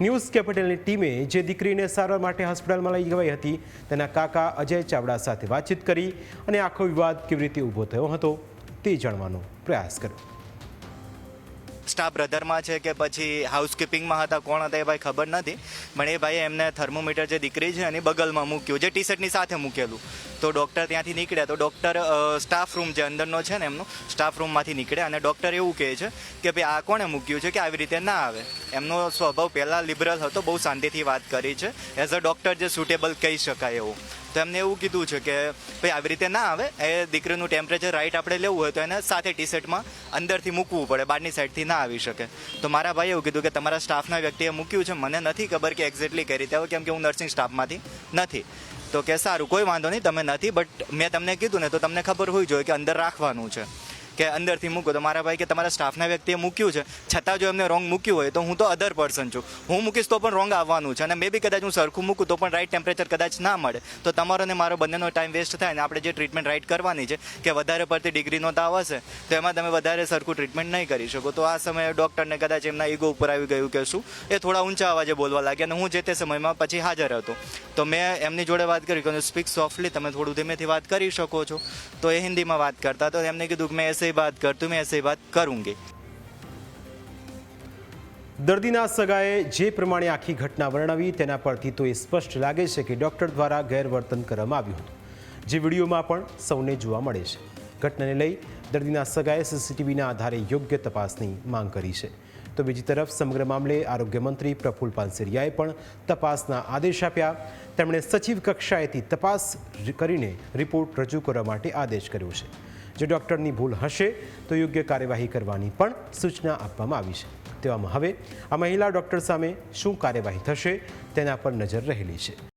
News કેપિટલની ટીમે જે દીકરીને સારવાર માટે હોસ્પિટલમાં લઈ ગઈ હતી, તેના કાકા અજય ચાવડા સાથે વાતચીત કરી અને આખો વિવાદ કેવી રીતે ઊભો થયો હતો તે જાણવાનો પ્રયાસ કર્યો. સ્ટાફ બ્રધરમાં છે કે પછી હાઉસકીપિંગમાં હતા, કોણ હતા એ ભાઈ ખબર નથી. પણ એ ભાઈએ એમને થર્મોમીટર જે દીકરી છે એની બગલમાં મૂક્યું, જે ટી શર્ટની સાથે મૂકેલું. તો ડૉક્ટર ત્યાંથી નીકળ્યા. તો ડૉક્ટર સ્ટાફ રૂમ જે અંદરનો છે ને એમનો સ્ટાફ રૂમમાંથી નીકળ્યા અને ડૉક્ટર એવું કહે છે કે ભાઈ, આ કોણે મૂક્યું છે કે આવી રીતે ના આવે? એમનો સ્વભાવ પહેલાં લિબરલ હતો, બહુ શાંતિથી વાત કરી છે. એઝ અ ડૉક્ટર જે સુટેબલ કહી શકાય એવું. તો એવું કીધું છે કે, ભાઈ, આવી રીતે ના આવે. એ દીકરીનું ટેમ્પરેચર રાઈટ આપણે લેવું હોય તો એને સાથે ટી શર્ટમાં અંદરથી મૂકવું પડે, બહારની સાઈડથી ના આવી શકે. તો મારા ભાઈએ એવું કીધું કે, તમારા સ્ટાફના વ્યક્તિએ મૂક્યું છે. મને નથી ખબર કે એક્ઝેક્ટલી કઈ રીતે આવે કેમ કે હું નર્સિંગ સ્ટાફમાંથી નથી. તો કે, સારું, કોઈ વાંધો નહીં. તમે નથી બટ મેં તમને કીધું ને, તો તમને ખબર હોવી જોઈએ કે અંદર રાખવાનું છે. કે અંદરથી મૂકો. તો મારા ભાઈ કે તમારા સ્ટાફના વ્યક્તિએ મૂક્યું છે. છતાં જો એમને રોંગ મૂક્યું હોય તો હું તો અધર પર્સન છું. હું મૂકીશ તો પણ રોંગ આવવાનું છે. અને મે બી કદાચ હું સરખું મૂકું તો પણ રાઈટ ટેમ્પરેચર કદાચ ના મળે. તો તમારો ને મારો બંનેનો ટાઈમ વેસ્ટ થાય અને આપણે જે ટ્રીટમેન્ટ રાઈટ કરવાની છે, કે વધારે પડતી ડિગ્રીનો તાવ હશે તો એમાં તમે વધારે સરખું ટ્રીટમેન્ટ નહીં કરી શકો. તો આ સમયે ડૉક્ટરને કદાચ એમના ઈગો ઉપર આવી ગયું કે શું? એ થોડા ઊંચા અવાજે બોલવા લાગ્યા અને હું જે તે સમયમાં પછી હાજર હતો. તો મેં એમની જોડે વાત કરી કે સ્પીક સોફ્ટલી તમે થોડું ધીમેથી વાત કરી શકો છો. તો એ હિન્દીમાં વાત કરતા તો એમને કીધું મેં એસે બાત કરતું મેં એસે બાત કरूंगी દર્દીના સગાએ જે પ્રમાણે આખી ઘટના વર્ણવી, તેના પરથી તો એ સ્પષ્ટ લાગે છે કે ડૉક્ટર દ્વારા ગેરવર્તન કરવામાં આવ્યું હતું. જે વિડીયોમાં પણ સૌને જોવા મળે છે. ઘટનાને લઈ દર્દીના સગાએ સીસીટીવીના આધારે યોગ્ય તપાસની માંગ કરી છે. તો બીજી તરફ સમગ્ર મામલે આરોગ્ય મંત્રી પ્રફુલ પાનસેરિયાએ પણ તપાસના આદેશ આપ્યા. તેમણે સચિવ કક્ષાએથી તપાસ કરીને રિપોર્ટ રજૂ કરવા માટે આદેશ કર્યો છે. જો ડૉક્ટરની ભૂલ હશે, તો યોગ્ય કાર્યવાહી કરવાની પણ સૂચના આપવામાં આવી છે. તેવામાં હવે આ મહિલા ડૉક્ટર સામે શું કાર્યવાહી થશે તેના પર નજર રહેલી છે.